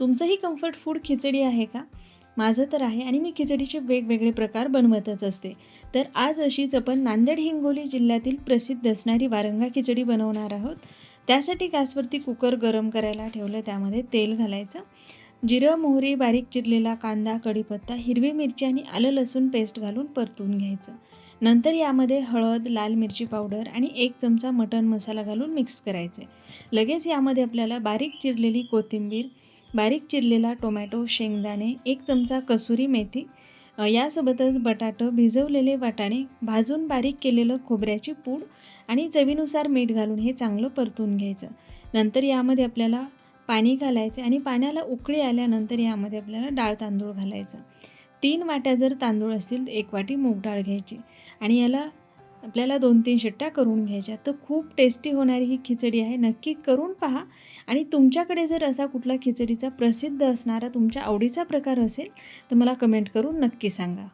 तुमचंही comfort food खिचडी आहे का? माझं तर आहे आणि मी खिचडीचे वेगवेगळे प्रकार बनवतच असते. तर आज अशीच आपण नांदेड हिंगोली जिल्ह्यातील प्रसिद्ध असणारी वारंगा खिचडी बनवणार आहोत. त्यासाठी गॅसवरती कुकर गरम करायला ठेवलं त्यामध्ये तेल घालायचं. जिरं मोहरी बारीक चिरलेला कांदा कढीपत्ता हिरवी मिरची आणि आलं लसूण पेस्ट घालून परतून घ्यायचं. नंतर यामध्ये हळद लाल मिरची पावडर आणि एक चमचा मटण मसाला घालून मिक्स करायचे. लगेच यामध्ये आपल्याला बारीक चिरलेली कोथिंबीर बारीक चिरलेला टोमॅटो शेंगदाणे एक चमचा कसुरी मेथी यासोबतच बटाटं भिजवलेले वाटाणे भाजून बारीक केलेलं खोबऱ्याची पूड आणि चवीनुसार मीठ घालून हे चांगलं परतून घ्यायचं. नंतर यामध्ये आपल्याला पाणी घालायचे आणि पाण्याला उकळी आल्यानंतर यामध्ये आपल्याला डाळ तांदूळ घालायचं. तीन वाट्या जर तांदूळ असतील तर एक वाटी मूग डाळ घ्यायची आणि याला आपल्याला दोन तीन शिट्ट्या करून घ्यायच्या. तर खूप टेस्टी होणारी ही खिचडी आहे. नक्की करून पहा. आणि तुमच्याकडे जर असा कुठला खिचडीचा प्रसिद्ध असणारा तुमच्या आवडीचा प्रकार असेल तर मला कमेंट करून नक्की सांगा.